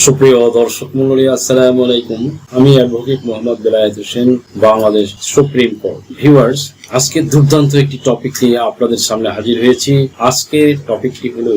সুপ্রিয় দর্শক মন্ডলী আসসালামু আলাইকুম। আমি advocate Mohammad Belayet Hossain, Bangladesh supreme court. Viewers, আজকে দুর্দান্ত একটি টপিক নিয়ে আপনাদের সামনে হাজির হয়েছি। আজকের টপিকটি হলো,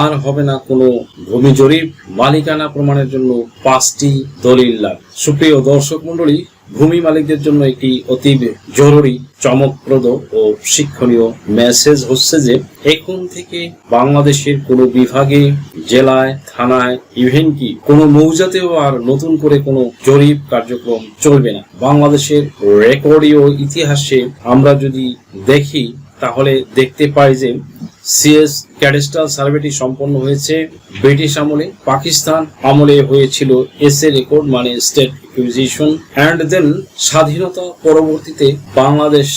আর হবে না কোনো ভূমি জরিপ মালিকানা প্রমাণের জন্য পাঁচটি দলিল লাভ। সুপ্রিয় দর্শক মন্ডলী ভূমি মালিকদের জন্য একটি অতি জরুরি, চমকপ্রদ ও শিক্ষণীয় মেসেজ হচ্ছে যে, এখন থেকে বাংলাদেশের কোনো বিভাগে, জেলায়, থানায় ইভেন কি কোনো মৌজাতেও আর নতুন করে কোনো জরিপ কার্যক্রম চলবে না। বাংলাদেশের রেকর্ডীয় ইতিহাসে আমরা যদি দেখি, তাহলে দেখতে পাই যে সিএস ক্যাডেস্টাল সার্ভেটি সম্পন্ন হয়েছে। ব্রিটিশ আমলে পাকিস্তান আমলে হয়েছিল এস এ রেকর্ড মানে স্টেট অ্যাকুইজিশন অ্যান্ড দেন স্বাধীনতা পরবর্তীতে বাংলাদেশ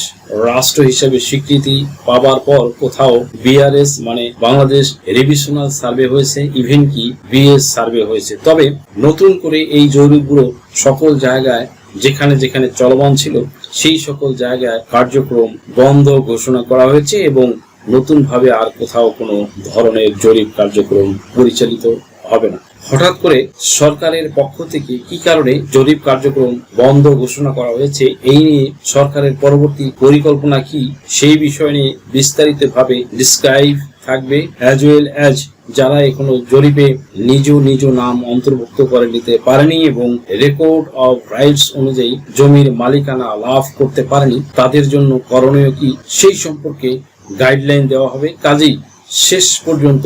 রাষ্ট্র হিসেবে স্বীকৃতি পাবার পর কোথাও বিআরএস মানে বাংলাদেশ রিভিশনাল সার্ভে হয়েছে ইভেন কি বিএস সার্ভে হয়েছে। তবে নতুন করে এই জরিপগুলো সকল জায়গায়, যেখানে যেখানে চলমান ছিল, সেই সকল জায়গায় কার্যক্রম বন্ধ ঘোষণা করা হয়েছে এবং নতুন ভাবে আর কোথাও কোনো ধরনের জরিপ কার্যক্রম পরিচালিত হবে না। হঠাৎ করে সরকারের পক্ষ থেকে কি কারণে জরিপ কার্যক্রম বন্ধ ঘোষণা করা হয়েছে, এই নিয়ে সরকারের পরবর্তী পরিকল্পনা কি, সেই বিষয় নিয়ে বিস্তারিত ভাবে ডিসক্রাইব থাকবে। অ্যাজ ওয়েল অ্যাজ যারা এখনও জরিপে নিজ নিজ নাম অন্তর্ভুক্ত করে নিতে পারেনি এবং রেকর্ড অফ রাইটস অনুযায়ী জমির মালিকানা লাভ করতে পারেনি, তাদের জন্য করণীয় কি, সেই সম্পর্কে গাইডলাইন দেওয়া হবে। কাজেই শেষ পর্যন্ত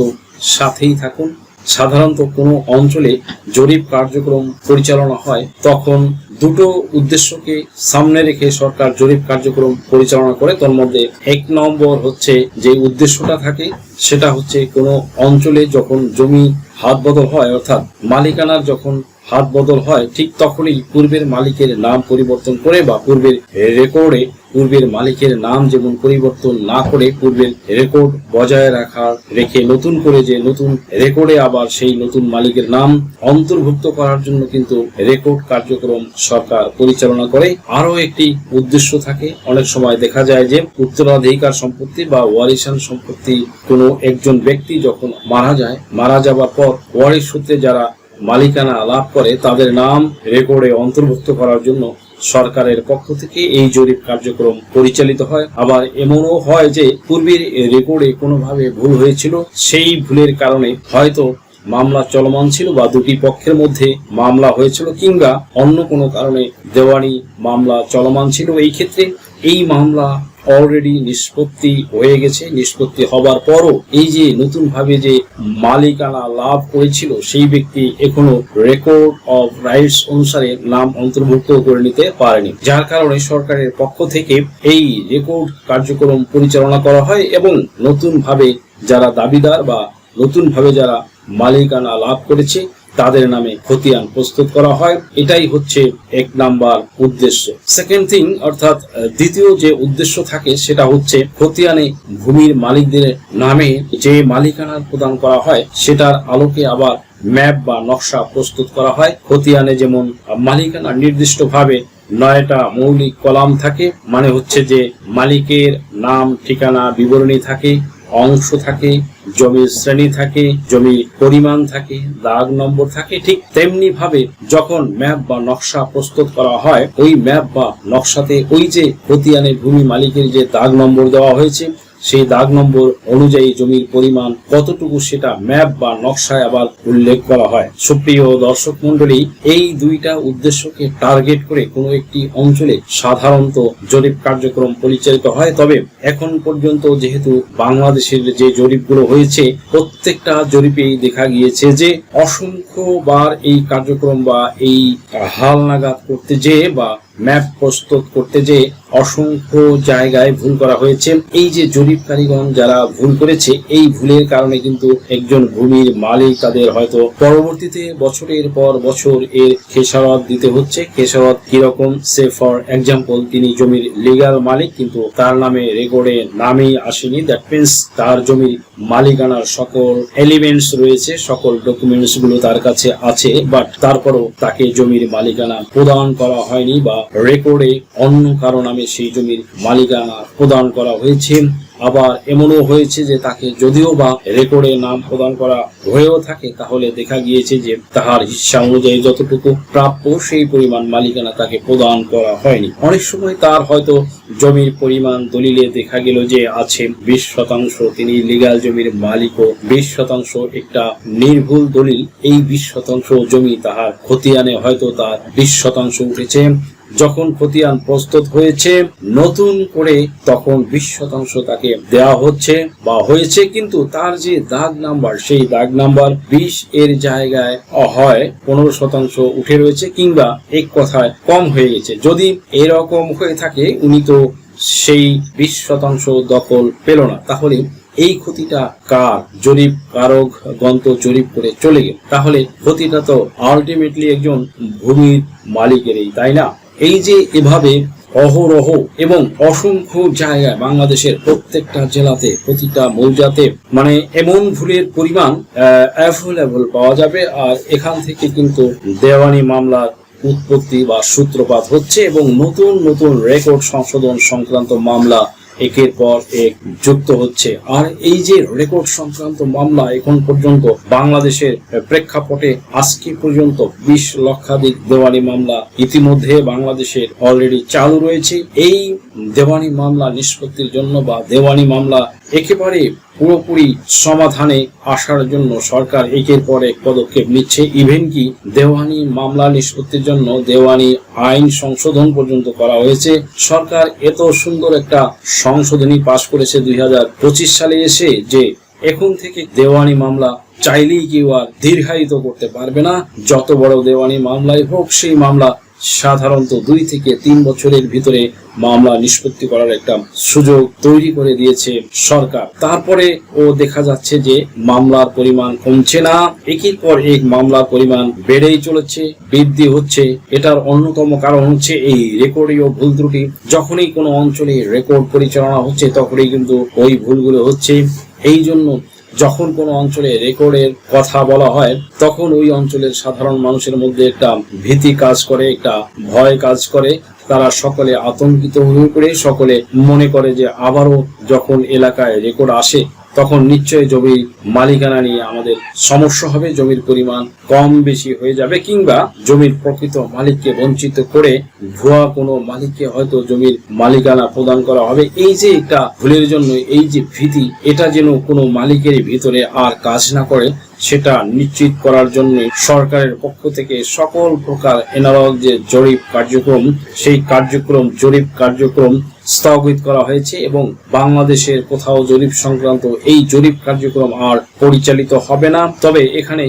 সাথেই থাকুন। সাধারণত কোনো অঞ্চলে জরিপ কার্যক্রম পরিচালনা হয়, তখন দুটো উদ্দেশ্যকে সামনে রেখে সরকার জরিপ কার্যক্রম পরিচালনা করে। তার মধ্যে এক নম্বর হচ্ছে যে উদ্দেশ্যটা থাকে, সেটা হচ্ছে কোনো অঞ্চলে যখন জমি হাত বদল হয়, অর্থাৎ মালিকানার যখন হাত বদল হয়, ঠিক তখনই পূর্বের মালিকের নাম পরিবর্তন করে বা পূর্বের রেকর্ডে পূর্বের মালিকের নাম যেমন পরিবর্তন না করে পূর্বের রেকর্ড বজায় রাখার, রেখে নতুন করে যে নতুন রেকর্ডে আবার সেই নতুন মালিকের নাম অন্তর্ভুক্ত করার জন্য কিন্তু রেকর্ড কার্যক্রম সরকার পরিচালনা করে। আরও একটি উদ্দেশ্য থাকে, অনেক সময় দেখা যায় যে উত্তরাধিকার সম্পত্তি বা ওয়ারিশান সম্পত্তি কোনো একজন ব্যক্তি যখন মারা যায়, মারা যাবার পর ওয়ারিশ সূত্রে যারা মালিকানা লাভ করে তাদের নাম রেকর্ডে অন্তর্ভুক্ত করার জন্য সরকারের পক্ষ থেকে এই জরিপ কার্যক্রম পরিচালিত হয়। আবার এমনও হয় যে পূর্বের রেকর্ডে কোনোভাবে ভুল হয়েছিল, সেই ভুলের কারণে হয়তো মামলা চলমান ছিল বা দুটি পক্ষের মধ্যে মামলা হয়েছিল কিংবা অন্য কোনো কারণে দেওয়ানি মামলা চলমান ছিল। এই ক্ষেত্রে এই মামলা অলরেডি নিষ্পত্তি হয়ে গেছে। নিষ্পত্তি হবার পরও এই যে নতুন ভাবে যে মালিকানা লাভ করেছিল, সেই ব্যক্তি এখনও রেকর্ড অফ রাইটস অনুসারে নাম অন্তর্ভুক্ত করে নিতে পারেনি। যার কারণে সরকারের পক্ষ থেকে এই রেকর্ড কার্যক্রম পরিচালনা করা হয় এবং নতুন ভাবে যারা দাবিদার বা নতুন ভাবে যারা মালিকানা লাভ করেছে তাদের নামে খতিয়ান প্রস্তুত করা হয়। এটাই হচ্ছে এক নাম্বার উদ্দেশ্য। সেকেন্ড থিং অর্থাৎ দ্বিতীয় যে উদ্দেশ্য থাকে, সেটা হচ্ছে খতিয়ানে ভূমির মালিকদের নামে যে মালিকানা প্রদান করা হয়, সেটার আলোকে আবার ম্যাপ বা নকশা প্রস্তুত করা হয়। খতিয়ানে যেমন মালিকানা নির্দিষ্টভাবে নয়টা মৌলিক কলাম থাকে মানে হচ্ছে যে মালিকের নাম, ঠিকানা, বিবরণী থাকে অংশ থাকে, জমির শ্রেণি থাকে, জমির পরিমাণ থাকে, দাগ নম্বর থাকে, ঠিক তেমনি ভাবে যখন ম্যাপ বা নকশা প্রস্তুত করা হয়, ওই ম্যাপ বা নকশাতে ওই যে খতিয়ানে ভূমি মালিকের যে দাগ নম্বর দেওয়া হয়েছে সেই দাগ নম্বর অনুযায়ী জমির পরিমাণ কতটুকু সেটা ম্যাপ বা নকশায় আবার উল্লেখ করা হয়। সুপ্রিয় দর্শক মন্ডলী এই দুইটা উদ্দেশ্যকে টার্গেট করে কোনো একটি অঞ্চলে সাধারণত জরিপ কার্যক্রম পরিচালিত হয়। তবে এখন পর্যন্ত যেহেতু বাংলাদেশের যে জরিপগুলো হয়েছে, প্রত্যেকটা জরিপেই দেখা গিয়েছে যে অসংখ্য বার এই কার্যক্রম বা এই হাল নাগাদ করতে যেয়ে বা ম্যাপ প্রস্তুত করতে যে অসংখ্য জায়গায় ভুল করা হয়েছে। এই যে জরিপকারীগণ যারা ভুল করেছে, এই ভুলের কারণে কিন্তু একজন ভূমির মালিক তাদের হয়তো পরবর্তীতে বছরের পর বছর এর খেসারত দিতে হচ্ছে। খেসারত কীরকম? সে ফর এক্সাম্পল তিনি জমির লিগাল মালিক, কিন্তু তার নামে রেকর্ডে নামেই আসেনি। দ্যাট মিনস তার জমির মালিকানার সকল এলিমেন্টস রয়েছে, সকল ডকুমেন্টসগুলো তার কাছে আছে বাট তারপরও তাকে জমির মালিকানা প্রদান করা হয়নি বা রেকর্ডে অন্য কারও নামে সেই জমির মালিকানা প্রদান করা হয়েছে। আবার এমনও হয়েছে যে তাকে যদিও বা রেকর্ডে নাম প্রদান করা হয়েও থাকে, তাহলে দেখা গিয়েছে যে তাহার হিসা অনুযায়ী যতটুকু প্রাপ্য সেই পরিমাণ মালিকানা তাকে প্রদান করা হয়নি। অনেক সময় তার হয়তো জমির পরিমাণ দলিলে দেখা গেল যে আছে বিশ শতাংশ, তিনি লিগাল জমির মালিকও। বিশ শতাংশ একটা নির্ভুল দলিল, এই বিশ শতাংশ জমি তাহার খতিয়ানে হয়তো তার বিশ শতাংশ উঠেছে। যখন খতিয়ান প্রস্তুত হয়েছে, নতুন করে তখন বিশ শতাংশ তাকে দেওয়া হচ্ছে বা হয়েছে, কিন্তু তার যে দাগ নাম্বার, সেই দাগ নাম্বার বিশ এর জায়গায় হয়, পনেরো শতাংশ উঠে রয়েছে কিংবা এক কথায় কম হয়ে গেছে। যদি এরকম হয়ে থাকে, উনি তো সেই বিশ শতাংশ দখল পেল না। তাহলে এই ক্ষতিটা কার? জরিপ কারক, গন্ত জরিপ করে চলে গেল। তাহলে ক্ষতিটা তো আলটিমেটলি একজন ভূমির মালিকেরই, তাই না? এই যে এভাবে অহরহ এবং অসংখ্য জায়গায় বাংলাদেশের প্রত্যেকটা জেলাতে, প্রতিটা মৌজাতে মানে এমন ভুলের পরিমাণ অ্যাভেলেবল পাওয়া যাবে। আর এখান থেকে কিন্তু দেওয়ানি মামলার উৎপত্তি বা সূত্রপাত হচ্ছে এবং নতুন নতুন রেকর্ড সংশোধন সংক্রান্ত মামলা একের পর এক যুক্ত হচ্ছে। আর এই যে রেকর্ড সংক্রান্ত মামলা এখন পর্যন্ত বাংলাদেশের প্রেক্ষাপটে আজকে পর্যন্ত বিশ লক্ষাধিক দেওয়ানি মামলা ইতিমধ্যে বাংলাদেশের অলরেডি চালু রয়েছে। এই দেওয়ানি মামলা নিষ্পত্তির জন্য বা দেওয়ানি মামলা একেবারে পুরোপুরি সমাধানে আসার জন্য সরকার একের পর এক পদক্ষেপ নিচ্ছে। ইভেন কি দেওয়ানি মামলা নিষ্পত্তির জন্য দেওয়ানি আইন সংশোধন পর্যন্ত করা হয়েছে। সরকার এত সুন্দর একটা সংশোধনী পাশ করেছে দুই হাজার পঁচিশ সালে এসে যে এখন থেকে দেওয়ানি মামলা চাইলেই কেউ আর দীর্ঘায়িত করতে পারবে না। যত বড় দেওয়ানি মামলাই হোক, সেই মামলা সাধারণত দুই থেকে তিন বছরের ভিতরে মামলা নিষ্পত্তি করার একটা সুযোগ তৈরি করে দিয়েছে সরকার। তারপরে ও দেখা যাচ্ছে যে মামলার পরিমাণ কমছে না। একের পর এক মামলার পরিমাণ বেড়েই চলেছে, বৃদ্ধি হচ্ছে। এটার অন্যতম কারণ হচ্ছে এই রেকর্ডীয় ভুল ত্রুটি। যখনই কোনো অঞ্চলে রেকর্ড পরিচালনা হচ্ছে, তখনই কিন্তু ওই ভুলগুলো হচ্ছে। এই জন্য যখন কোনো অঞ্চলে রেকর্ডের কথা বলা হয়, তখন ওই অঞ্চলের সাধারণ মানুষের মধ্যে একটা ভীতি কাজ করে, একটা ভয় কাজ করে। তারা সকলে আতঙ্কিত হয়ে পড়ে, সকলে মনে করে যে আবারও যখন এলাকায় রেকর্ড আসে তখন নিশ্চয়ই জমির মালিকানা নিয়ে আমাদের সমস্যা হবে, জমির পরিমাণ কম বেশি হয়ে যাবে কিংবা জমির প্রকৃত মালিককে বঞ্চিত করে ভুয়া কোনো মালিককে হয়তো জমির মালিকানা প্রদান করা হবে। এই যে একটা ভুলের জন্য, এই যে ভীতি, এটা যেন কোনো মালিকের ভিতরে আর কাজ না করে, সেটা নিশ্চিত করার জন্য সরকারের পক্ষ থেকে সকল প্রকার এনারল যে জরিপ কার্যক্রম, সেই কার্যক্রম, জরিপ কার্যক্রম স্থগিত করা হয়েছে এবং বাংলাদেশের কোথাও জরিপ সংক্রান্ত এই জরিপ কার্যক্রম আর পরিচালিত হবে না। তবে এখানে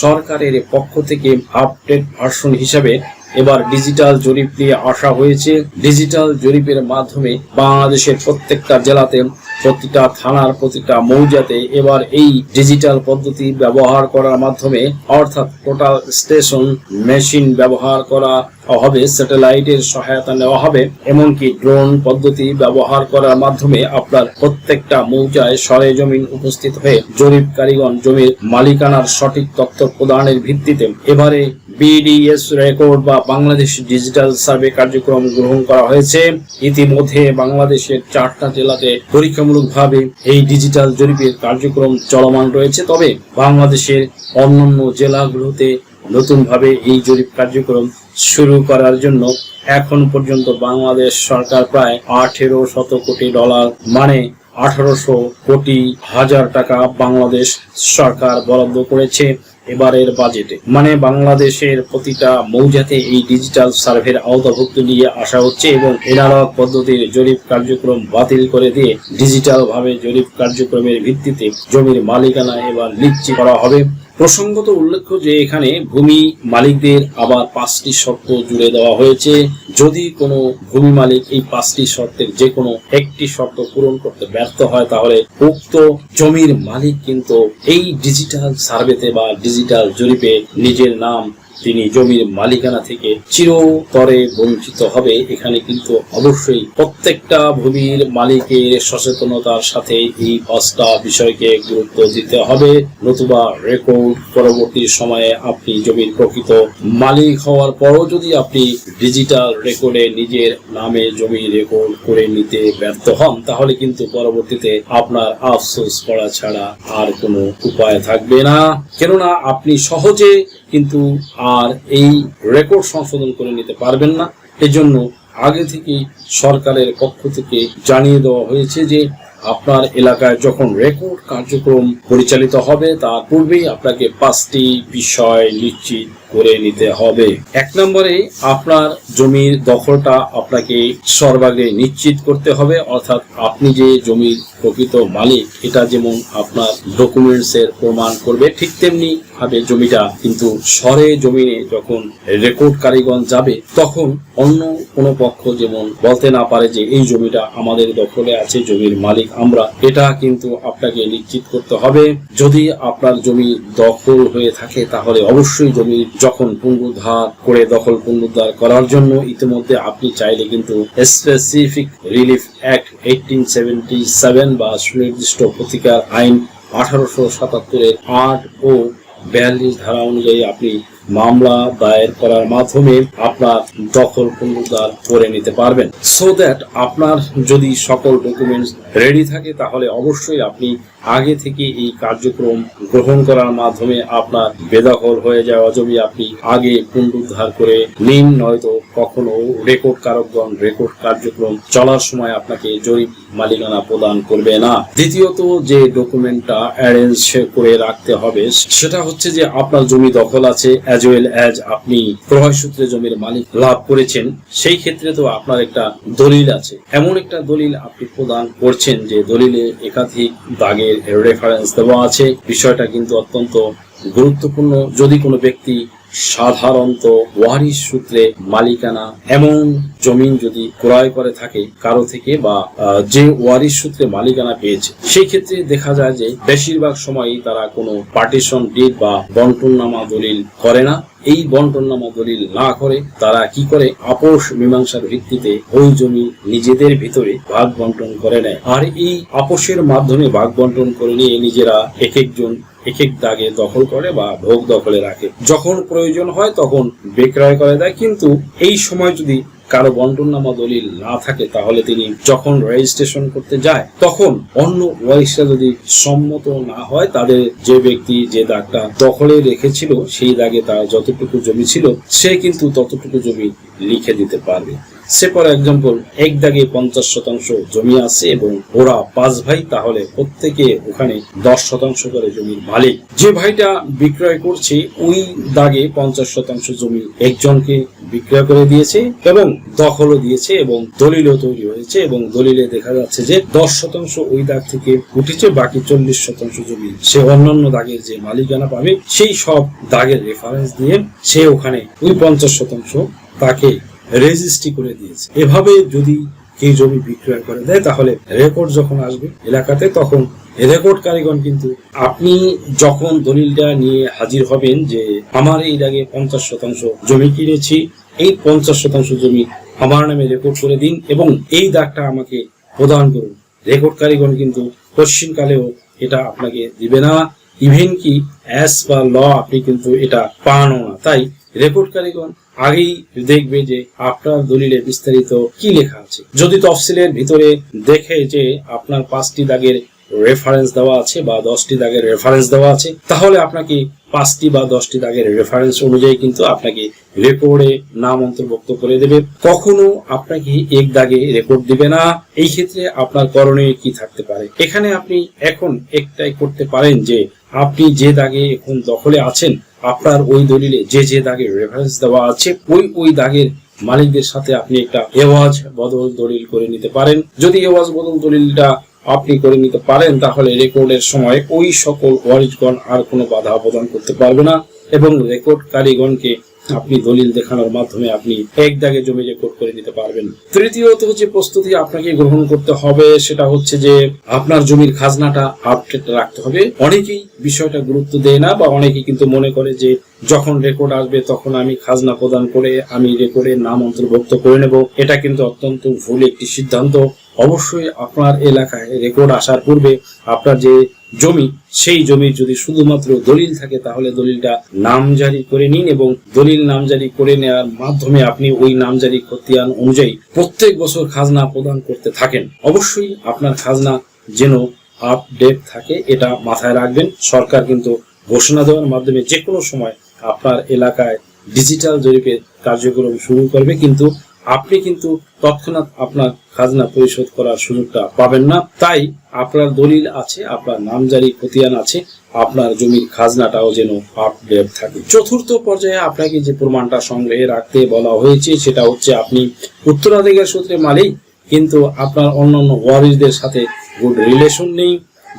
সরকারের পক্ষ থেকে আপডেট ভার্সন হিসাবে এবার ডিজিটাল জরিপ নিয়ে আসা হয়েছে। ডিজিটাল জরিপের মাধ্যমে বাংলাদেশের প্রত্যেকটা জেলাতে প্রতিটা থানার প্রতিটা মৌজাতে এবার এই ডিজিটাল পদ্ধতি ব্যবহার করার মাধ্যমে, অর্থাৎ টোটাল স্টেশন মেশিন ব্যবহার করা হবে স্যাটেলাইটের সহায়তা নেওয়া হবে, এমনকি ড্রোন পদ্ধতি ব্যবহার করার মাধ্যমে আপনার প্রত্যেকটা মৌজায় সরেজমিন উপস্থিত হয়ে জরিপ কারিগণ জমির মালিকানার সঠিক তথ্য প্রদানের ভিত্তিতে এবারে বিডিএস রেকর্ড বা বাংলাদেশ ডিজিটাল সার্ভে কার্যক্রম গ্রহণ করা হয়েছে। ইতিমধ্যে বাংলাদেশের চারটা জেলাতে পরীক্ষামূলকভাবে এই ডিজিটাল জরিপের কার্যক্রম চলমান রয়েছে। তবে বাংলাদেশের অন্যান্য জেলাগুলোতে নতুনভাবে এই জরিপ কার্যক্রম শুরু করার জন্য এখন পর্যন্ত বাংলাদেশ সরকার প্রায় আঠেরো শত কোটি ডলার মানে আঠারোশো কোটি হাজার টাকা বাংলাদেশ সরকার বরাদ্দ করেছে। এবারের বাজেটে মানে বাংলাদেশের প্রতিটা মৌজাতে এই ডিজিটাল সার্ভের আওতাভুক্ত নিয়ে আসা হচ্ছে এবং এনারক পদ্ধতির জরিপ কার্যক্রম বাতিল করে দিয়ে ডিজিটাল ভাবে জরিপ কার্যক্রমের ভিত্তিতে জমির মালিকানা এবার নিশ্চিত করা হবে। প্রসঙ্গত উল্লেখ্য যে এখানে ভূমি মালিকদের আবার পাঁচটি শর্ত জুড়ে দেওয়া হয়েছে। যদি কোনো ভূমি মালিক এই পাঁচটি শর্তের যে কোনো একটি শর্ত পূরণ করতে ব্যর্থ হয়, তাহলে উক্ত জমির মালিক কিন্তু এই ডিজিটাল সার্ভেতে বা ডিজিটাল জরিপে নিজের নাম তিনি জমির মালিকানা থেকে চিরতরে বঞ্চিত হবে। এখানে কিন্তু অবশ্যই প্রত্যেকটা ভূমির মালিকের সচেতনতার সাথে এই পাঁচটা বিষয়কে গুরুত্ব দিতে হবে। নতুবা রেকর্ড পরবর্তী সময়ে আপনি জমির প্রকৃত মালিক হওয়ার পরও যদি আপনি ডিজিটাল রেকর্ডে নিজের নামে জমি রেকর্ড করে নিতে ব্যর্থ হন, তাহলে কিন্তু পরবর্তীতে আপনার আফসোস করা ছাড়া আর কোনো উপায় থাকবে না। কেননা আপনি সহজে কিন্তু আর এই রেকর্ড সংশোধন করে নিতে পারবেন না। এজন্য আগে থেকেই সরকারের পক্ষ থেকে জানিয়ে দেওয়া হয়েছে যে আপনার এলাকায় যখন রেকর্ড কার্যক্রম পরিচালিত হবে, তার পূর্বেই আপনাকে পাঁচটি বিষয় নিশ্চিত করে নিতে হবে। এক নম্বরে আপনার জমির দখলটা আপনাকে সর্বাগ্রে নিশ্চিত করতে হবে, অর্থাৎ আপনি যে জমির প্রকৃত মালিক, এটা যেমন আপনার ডকুমেন্টস এর প্রমাণ করবে, ঠিক তেমনি ভাবে জমিটা কিন্তু সরে জমিনে যখন রেকর্ড কারিগণ যাবে, তখন অন্য কোনো পক্ষ যেমন বলতে না পারে যে এই জমিটা আমাদের দখলে আছে, জমির মালিক আমরা, এটা কিন্তু আপনাকে নিশ্চিত করতে হবে। যদি আপনার জমি দখল হয়ে থাকে, তাহলে অবশ্যই জমি যখন পুনরুদ্ধার করে দখল পুনরুদ্ধার করার জন্য ইতিমধ্যে আপনি চাইলে কিন্তু specific relief act eighteen seventy seven বা সুনির্দিষ্ট প্রতিকার আইন আঠারোশো সাতাত্তরের আট ও বিয়াল্লিশ ধারা অনুযায়ী আপনি মামলা দায়ের করার মাধ্যমে আপনার দখল পুনরুদ্ধার করে নিতে পারবেন। সো দ্যাট আপনার যদি সকল ডকুমেন্টস রেডি থাকে, তাহলে অবশ্যই আপনি আগে থেকে এই কার্যক্রম গ্রহণ করার মাধ্যমে আপনার বেদখল হয়ে যাওয়া জমি আপনি আগে পুনরুদ্ধার করে নিন। নয়তো কখনো রেকর্ড কারকগণ রেকর্ড কার্যক্রম চলার সময় আপনাকে জরিপ মালিকানা প্রদান করবে না। দ্বিতীয়ত যে ডকুমেন্টটা অ্যারেঞ্জ করে রাখতে হবে, সেটা হচ্ছে যে আপনার জমি দখল আছে অ্যাজ ওয়েল অ্যাজ আপনি প্রভাব সূত্রে জমির মালিক লাভ করেছেন, সেই ক্ষেত্রে তো আপনার একটা দলিল আছে। এমন একটা দলিল আপনি প্রদান করছেন যে দলিলে একাধিক দাগের রেফারেন্স দেওয়া আছে। বিষয়টা কিন্তু অত্যন্ত গুরুত্বপূর্ণ। যদি কোনো ব্যক্তি সাধারণত ওয়ারিশ সূত্রে মালিকানা এমন জমিন যদি ক্রয় করে থাকে কারও থেকে বা যে ওয়ারিশ সূত্রে মালিকানা পেয়েছে, সেই ক্ষেত্রে দেখা যায় যে বেশিরভাগ সময়ই তারা কোনো পার্টিশন ডিড বা বন্টননামা দলিল করে না। এই বন্টননামা দলিল না করে তারা কি করে? আপোষ মীমাংসার ভিত্তিতে ওই জমি নিজেদের ভিতরে ভাগ বন্টন করে নেয়। আর এই আপোষের মাধ্যমে ভাগ বন্টন করে নিয়ে নিজেরা এক একজন এক এক দাগে দখল করে বা ভোগ দখলে রাখে। যখন প্রয়োজন হয় তখন বিক্রয় করে দেয়। কিন্তু এই সময় যদি কারও বন্টননামা দলিল না থাকে, তাহলে তিনি যখন রেজিস্ট্রেশন করতে যায়, তখন অন্য ওয়ারিশরা যদি সম্মত না হয়, তাদের যে ব্যক্তি যে দাগটা দখলে রেখেছিল, সেই দাগে তার যতটুকু জমি ছিল, সে কিন্তু ততটুকু জমি লিখে দিতে পারবে। সে ফর এক্সাম্পল এক দাগে পঞ্চাশ শতাংশ জমি আছে এবং ওরা পাঁচ ভাই, তাহলে প্রত্যেকে ওখানে দশ শতাংশ করে জমির মালিক। যে ভাইটা বিক্রয় করছে, ওই দাগে পঞ্চাশ শতাংশ জমি একজনকে বিক্রয় করে দিয়েছে এবং দখলও দিয়েছে এবং দলিলও তৈরি হয়েছে এবং দলিলে দেখা যাচ্ছে যে দশ শতাংশ ওই দাগ থেকে উঠেছে, বাকি চল্লিশ শতাংশ জমি সে অন্যান্য দাগের যে মালিকানা পাবে, সেই সব দাগের রেফারেন্স দিয়ে সে ওখানে ওই পঞ্চাশ শতাংশ তাকে রেজিস্ট্রি করে দিয়েছে। এভাবে যদি কেউ জমি বিক্রয় করে দেয়, তাহলে রেকর্ড যখন আসবে এলাকাতে, তখন রেকর্ড কারিগণ কিন্তু আপনি যখন দলিলটা নিয়ে হাজির হবেন যে আমার এই দাগে পঞ্চাশ শতাংশ জমি কিনেছি, এই পঞ্চাশ শতাংশ জমি আমার নামে রেকর্ড করে দিন এবং এই দাগটা আমাকে প্রদান করুন। রেকর্ড কারিগণ কিন্তু পশ্চিমকালেও এটা আপনাকে দিবে না। ইভেন কি অ্যাস বা ল আপনি কিন্তু এটা পানও না। তাই রেকর্ড কারিগণ আগেই দেখবে যে আপনার দলিলে বিস্তারিত কি লেখা আছে। যদি তফসিলের ভিতরে দেখে যে আপনার পাঁচটি দাগের রেফারেন্স দেওয়া আছে বা দশটি দাগের রেফারেন্স দেওয়া আছে, তাহলে আপনাকে পাঁচটি বা দশটি দাগের রেফারেন্স অনুযায়ী কিন্তু আপনাকে রেকর্ডে নাম অন্তর্ভুক্ত করে দেবে। কখনো আপনাকে এক দাগে রেকর্ড দিবে না। এই ক্ষেত্রে আপনার করণীয় কি থাকতে পারে? এখানে আপনি এখন একটাই করতে পারেন যে, আপনি যে দাগে এখন দখলে আছেন, আপনার ওই দলিলে যে যে দাগের রেফারেন্স দেওয়া আছে, ওই ওই দাগের মালিকদের সাথে আপনি একটা এওয়াজ বদল দলিল করে নিতে পারেন। যদি এওয়াজ বদল দলিলটা আপনি করে নিতে পারেন, তাহলে রেকর্ডের সময় ওই সকল ওয়ারিশগণ আর কোনো বাধা প্রদান করতে পারবে না এবং রেকর্ড আপনি দলিল দেখানোর মাধ্যমে আপনি এক দাগে জমি রেকর্ড করে নিতে পারবেন। তৃতীয়ত যে প্রস্তুতি আপনাকে গ্রহণ করতে হবে, সেটা হচ্ছে যে আপনার জমির খাজনাটা আপডেট রাখতে হবে। অনেকেই বিষয়টা গুরুত্ব দেয় না বা অনেকেই কিন্তু মনে করে যে যখন রেকর্ড আসবে তখন আমি খাজনা প্রদান করে আমি রেকর্ডের নাম অন্তর্ভুক্ত করে নেব। এটা কিন্তু অত্যন্ত ভুল একটি সিদ্ধান্ত। অবশ্যই আপনার এলাকায় রেকর্ড আসার পূর্বে আপনার যে জমি, সেই জমির যদি শুধুমাত্র দলিল থাকে, তাহলে দলিলটা নামজারি করে নিন এবং দলিল নামজারি করে নেওয়ার মাধ্যমে আপনি ওই নামজারি খতিয়ান অনুযায়ী প্রত্যেক বছর খাজনা প্রদান করতে থাকেন। অবশ্যই আপনার খাজনা যেন আপডেট থাকে, এটা মাথায় রাখবেন। সরকার কিন্তু ঘোষণা দেওয়ার মাধ্যমে যে কোনো সময় আপনার এলাকায় ডিজিটাল জরিপের কার্যক্রম শুরু করবে, কিন্তু আপনি কিন্তু তৎক্ষণাৎ আপনার খাজনা পরিশোধ করার সুযোগটা পাবেন না। তাই আপনার দলিল আছে, আপনার নামজারি খতিয়ান আছে, আপনার জমির খাজনাটাও যেন আপডেট থাকে। চতুর্থ পর্যায়ে আপনাকে যে প্রমাণটা সংগ্রহে রাখতে বলা হয়েছে, সেটা হচ্ছে আপনি উত্তরাধিকার সূত্রে মালিক, কিন্তু আপনার অন্যান্য ওয়ারিসদের সাথে গুড রিলেশন নেই,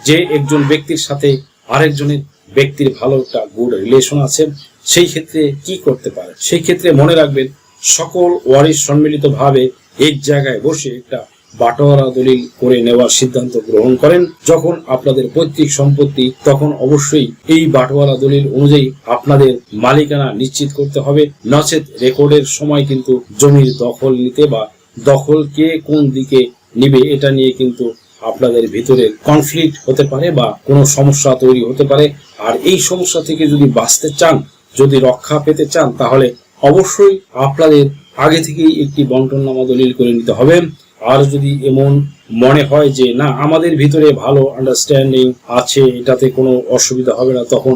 যে একজন ব্যক্তির সাথে আরেকজনের ব্যক্তির ভালো একটা গুড রিলেশন আছে, সেই ক্ষেত্রে কি করতে পারে? সেই ক্ষেত্রে মনে রাখবেন সকল ওয়ারিস সম্মিলিত ভাবে এক জায়গায় বসে একটা বাটোয়ারা দলিল করে নেওয়ার সিদ্ধান্ত গ্রহণ করেন। যখন আপনাদের পৈতৃক সম্পত্তি, তখন অবশ্যই এই বাটোয়ারা দলিল অনুযায়ী আপনাদের মালিকানা নিশ্চিত করতে হবে। নচেত রেকর্ডের সময় কিন্তু জমির দখল নিতে বা দখল কে কোন দিকে নিবে, এটা নিয়ে কিন্তু আপনাদের ভিতরে কনফ্লিক্ট হতে পারে বা কোনো সমস্যা তৈরি হতে পারে। আর এই সমস্যা থেকে যদি বাঁচতে চান, যদি রক্ষা পেতে চান, তাহলে অবশ্যই আপনাদের আগে থেকেই একটি বন্টননামা দলিল করে নিতে হবে। আর যদি এমন মনে হয় যে, না, আমাদের ভিতরে ভালো আন্ডারস্ট্যান্ডিং আছে, এটাতে কোনো অসুবিধা হবে না, তখন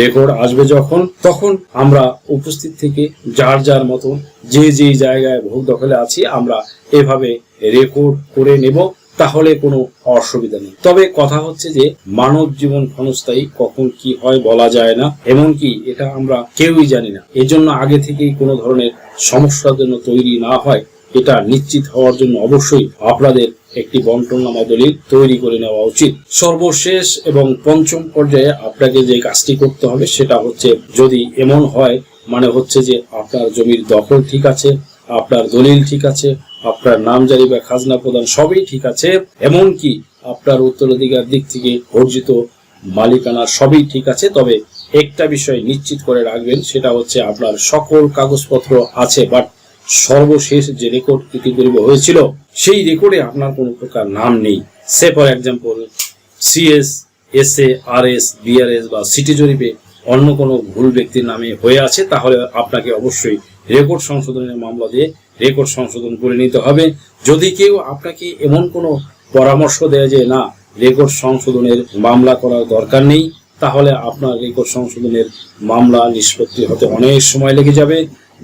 রেকর্ড আসবে যখন, তখন আমরা উপস্থিত থেকে যার যার মতো যে যে জায়গায় ভোগ দখলে আছি, আমরা এভাবে রেকর্ড করে নেব। তাহলে কোনো অসুবিধা নেই। তবে কথা হচ্ছে যে, মানব জীবন ক্ষণস্থায়ী কখন কি হয় বলা যায় না, এমনকি এটা আমরা কেউই জানি না। এজন্য আগে থেকেই কোনো ধরনের সমস্যার জন্য তৈরি না হয়, এটা নিশ্চিত হওয়ার জন্য অবশ্যই আপনাদের একটি বন্টননামা দলিল তৈরি করে নেওয়া উচিত। সর্বশেষ এবং পঞ্চম পর্যায়ে আপনাকে যে কাজটি করতে হবে, সেটা হচ্ছে যদি এমন হয় মানে হচ্ছে যে আপনার জমির দখল ঠিক আছে, আপনার দলিল ঠিক আছে আপনার নামজারি বা খাজনা প্রদান সবই ঠিক আছে, এমনকি আপনার উত্তরাধিকার দিক থেকে অর্জিত মালিকানা সবই ঠিক আছে, তবে একটা বিষয় নিশ্চিত করে রাখবেন, সেটা হচ্ছে আপনার সকল কাগজপত্র আছে বাট সর্বশেষ যে রেকর্ড ইতিপূর্বে হয়েছিল, সেই রেকর্ডে আপনার কোনো প্রকার নাম নেই। Say for example CS S A R S BRS বা সিটি জরিপে অন্য কোনো ভুল ব্যক্তির নামে হয়ে আছে, তাহলে আপনাকে অবশ্যই রেকর্ড সংশোধনের মামলা দিয়ে রেকর্ড সংশোধন করে নিতে হবে। যদি কেউ আপনাকে এমন কোনো পরামর্শ দেয় যে, না রেকর্ড সংশোধনের মামলা করার দরকার নেই, তাহলে আপনার রেকর্ড সংশোধনের মামলা নিষ্পত্তি হতে অনেক সময় লেগে যাবে।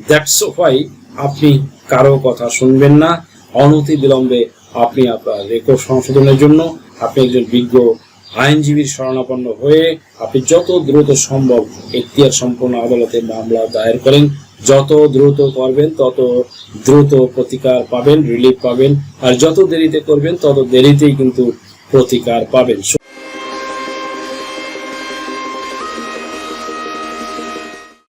দ্যাটস ওয়াই আপনি কারও কথা শুনবেন না। অনতি বিলম্বে আপনি আপনার রেকর্ড সংশোধনের জন্য আপনি একজন বিজ্ঞ আইনজীবীর শরণাপন্ন হয়ে আপনি যত দ্রুত সম্ভব এখতিয়ার সম্পন্ন আদালতে মামলা দায়ের করেন। যত দ্রুত করবেন, তত দ্রুত প্রতিকার পাবেন রিলিফ পাবেন, আর যত দেরিতে করবেন, তত দেরিতেই কিন্তু প্রতিকার পাবেন।